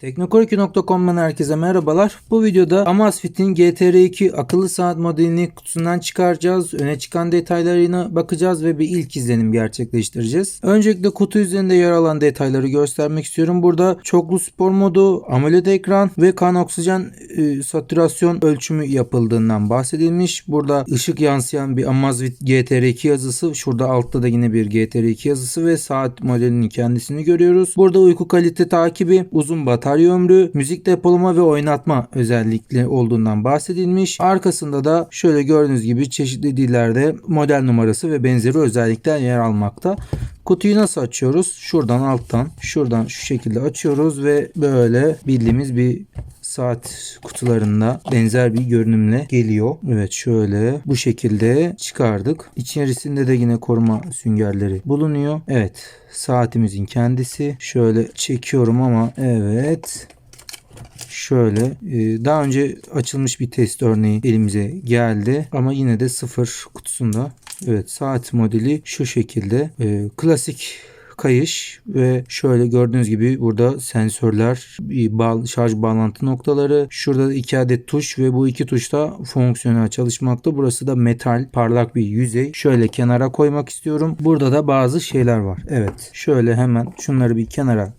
Teknokoreki.com'dan herkese merhabalar. Bu videoda Amazfit'in GTR2 akıllı saat modelini kutusundan çıkaracağız. Öne çıkan detaylarına bakacağız ve bir ilk izlenim gerçekleştireceğiz. Öncelikle kutu üzerinde yer alan detayları göstermek istiyorum. Burada çoklu spor modu, AMOLED ekran ve kan oksijen e, satürasyon ölçümü yapıldığından bahsedilmiş. Burada ışık yansıyan bir Amazfit GTR2 yazısı. Şurada altta da yine bir GTR2 yazısı ve saat modelinin kendisini görüyoruz. Burada uyku kalite takibi, uzun batarya ömrü, müzik depolama ve oynatma özellikle olduğundan bahsedilmiş. Arkasında da şöyle gördüğünüz gibi çeşitli dillerde model numarası ve benzeri özellikler yer almakta. Kutuyu nasıl açıyoruz? Şuradan alttan, şuradan şu şekilde açıyoruz ve böyle bildiğimiz bir saat kutularında benzer bir görünümle geliyor. Evet şöyle bu şekilde çıkardık. İçerisinde de yine koruma süngerleri bulunuyor. Evet saatimizin kendisi. Şöyle çekiyorum ama evet Şöyle e, daha önce açılmış bir test örneği elimize geldi ama yine de sıfır kutusunda. Evet saat modeli şu şekilde E, klasik kayış ve şöyle gördüğünüz gibi burada sensörler, şarj bağlantı noktaları, şurada da iki adet tuş ve bu iki tuş da fonksiyonel çalışmakta. Burası da metal parlak bir yüzey. Şöyle kenara koymak istiyorum. Burada da bazı şeyler var. Evet. Şöyle hemen şunları bir kenara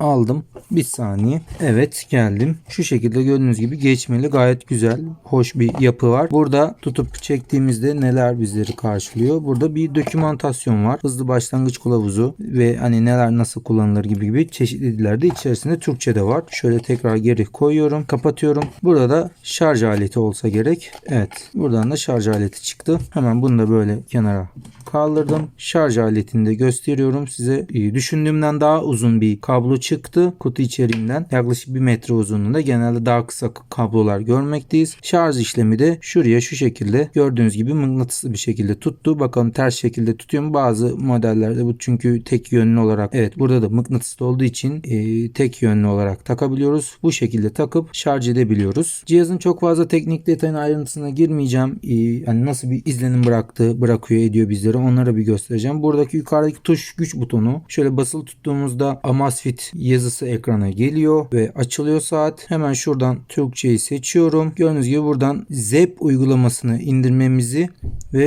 aldım. Bir saniye. Evet geldim. Şu şekilde gördüğünüz gibi geçmeli gayet güzel, hoş bir yapı var. Burada tutup çektiğimizde neler bizleri karşılıyor? Burada bir dokümantasyon var. Hızlı başlangıç kılavuzu ve hani neler nasıl kullanılır gibi gibi çeşitli dillerde içerisinde Türkçe de var. Şöyle tekrar geri koyuyorum. Kapatıyorum. Burada da şarj aleti olsa gerek. Evet. Buradan da şarj aleti çıktı. Hemen bunu da böyle kenara kaldırdım. Şarj aletini de gösteriyorum size. Ee, Düşündüğümden daha uzun bir kablo çıktı kutu içeriğinden. Yaklaşık 1 metre uzunluğunda. Genelde daha kısa kablolar görmekteyiz. Şarj işlemi de şuraya şu şekilde gördüğünüz gibi mıknatıslı bir şekilde tuttu. Bakalım ters şekilde tutuyor mu? Bazı modellerde bu çünkü tek yönlü olarak evet burada da mıknatıslı olduğu için e, tek yönlü olarak takabiliyoruz. Bu şekilde takıp şarj edebiliyoruz. Cihazın çok fazla teknik detayın ayrıntısına girmeyeceğim. E, yani nasıl bir izlenim bıraktı, bırakıyor, ediyor bizlere onlara bir göstereceğim. Buradaki yukarıdaki tuş güç butonu şöyle basılı tuttuğumuzda Amazfit yazısı ekrana geliyor ve açılıyor saat. Hemen şuradan Türkçeyi seçiyorum. Gördüğünüz gibi buradan ZEP uygulamasını indirmemizi ve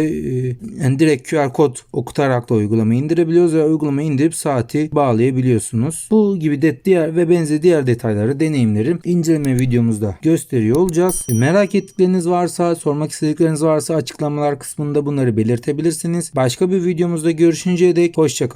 e, direkt QR kod okutarak da uygulamayı indirebiliyoruz ve uygulamayı indirip saati bağlayabiliyorsunuz. Bu gibi de diğer ve benzeri diğer detayları deneyimlerim inceleme videomuzda gösteriyor olacağız. Merak ettikleriniz varsa, sormak istedikleriniz varsa açıklamalar kısmında bunları belirtebilirsiniz. Başka bir videomuzda görüşünceye dek hoşçakalın.